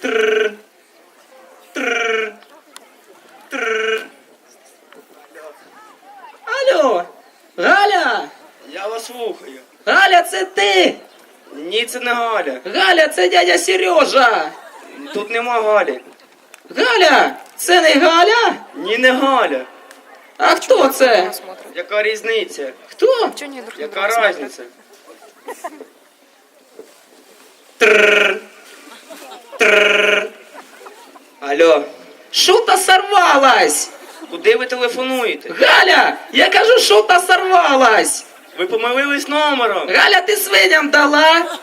Тррр. Тррр. Тррр. Алло, Галя! Я вас слухаю. Галя, це ти! Ні, це не Галя. Галя, це дядя Сережа! Тут нема Галі. Галя! Це не Галя? Ні, не Галя. А хто це? Яка різниця? Хто? Яка різниця? Тррр. Тррр. Алло, Шута сорвалась! куди ви телефонуєте? Галя! Я кажу, шута сорвалась! Ви помилились номером. Галя, ти свиням дала?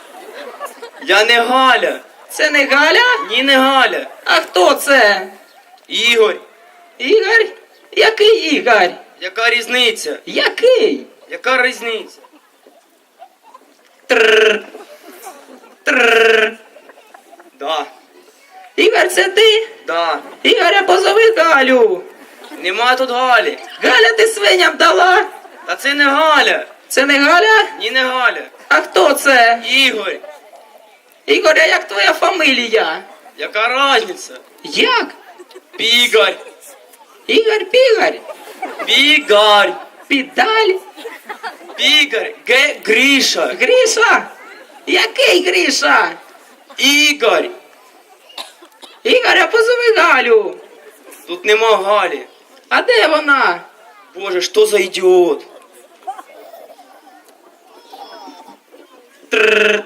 Я не Галя. Це не Галя? Ні, не Галя. А хто це? Ігор. Ігор? Який Ігор? Яка різниця? Який? Яка різниця? Тррр. Тррр. Ігор, це ти? да. Ігоря, позови Галю. Нема тут Галі. Галя, ти свиням дала? Та це не Галя. Це не Галя? Ні, не Галя. А хто це? Ігор. Ігоря, як твоя фамилія? Яка різниця? Як? Пігар. Ігор Пігар? Пігар. Підаль? Пігар. Ге Гріша. Гріша? Який Гріша? Ігор. Ігоря, позови Галю. Тут нема Галі. А де вона? Боже, що за ідіот? Тррр.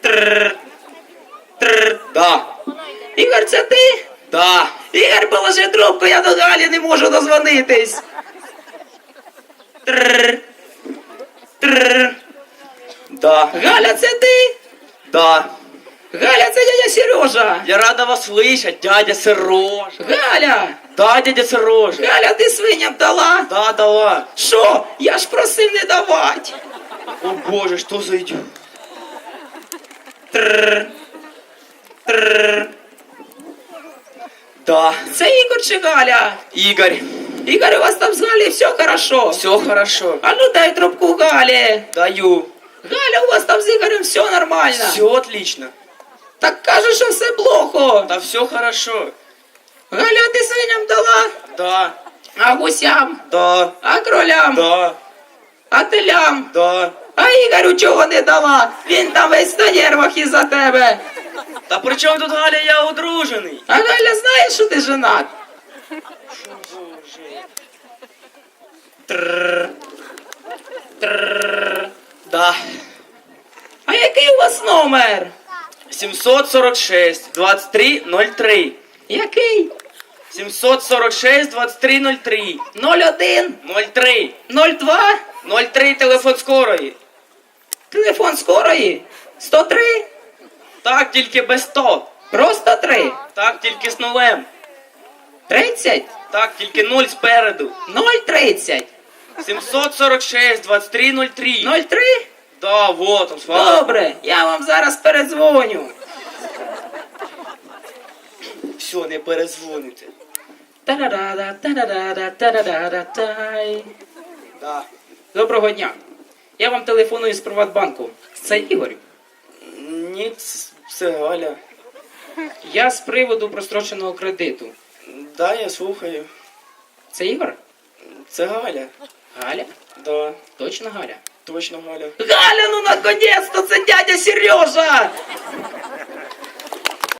Тррр. Тррр. Да, Ігор, це ти? да. Ігор, положи трубку, я до Галі не можу дозвонитись. Тррр. Тррр. Да, Галя, це ти? да. Дядя Сережа. Я рада вас слышать, дядя Сережа. Галя! Да, дядя Сережа. Галя, ти свиням дала? Да, дала. Що? Я ж просив не давати. О боже, що за ідіот? Тррр. Тррр. Да. Це Ігор чи Галя? Ігор, Ігор, у вас там з Галі все хорошо. все хорошо. А ну дай трубку Галі. Даю. Галя, у вас там з Ігорем все нормально. Все отлично. Що все плохо. Да все хорошо. Галя, ти свиням дала? Да, А гусям? да, А кролям? да, А телям? да. А Ігорю чого не дала? Він там весь на нервах із-за тебе. Та при чому тут Галя, я одружений? А Галя знає, що ти женат? Тррр. Тррр. Да. А який у вас номер? 746 2303. Який? 746 2303. 01? 03. 02? 03 телефон скорої. Телефон скорої? 103? Так, тільки без 100. Просто 3? Так, тільки з нулем. 30? Так, тільки 0 спереду. 030? 746 2303. 03? Да, вот он, слава. Добре, я вам зараз передзвоню. Все, не перезвоните. Тарарара, тарарара, тарарара, тай. Да. Доброго дня. Я вам телефоную з Приватбанку. Це Ігор. Ні, ц- це Галя. Я з приводу простроченого кредиту. Да, я слухаю. Це Ігор? Це Галя. Галя? Да, Точно Галя? Точно Галя. Галя, ну наконец-то це дядя Сережа!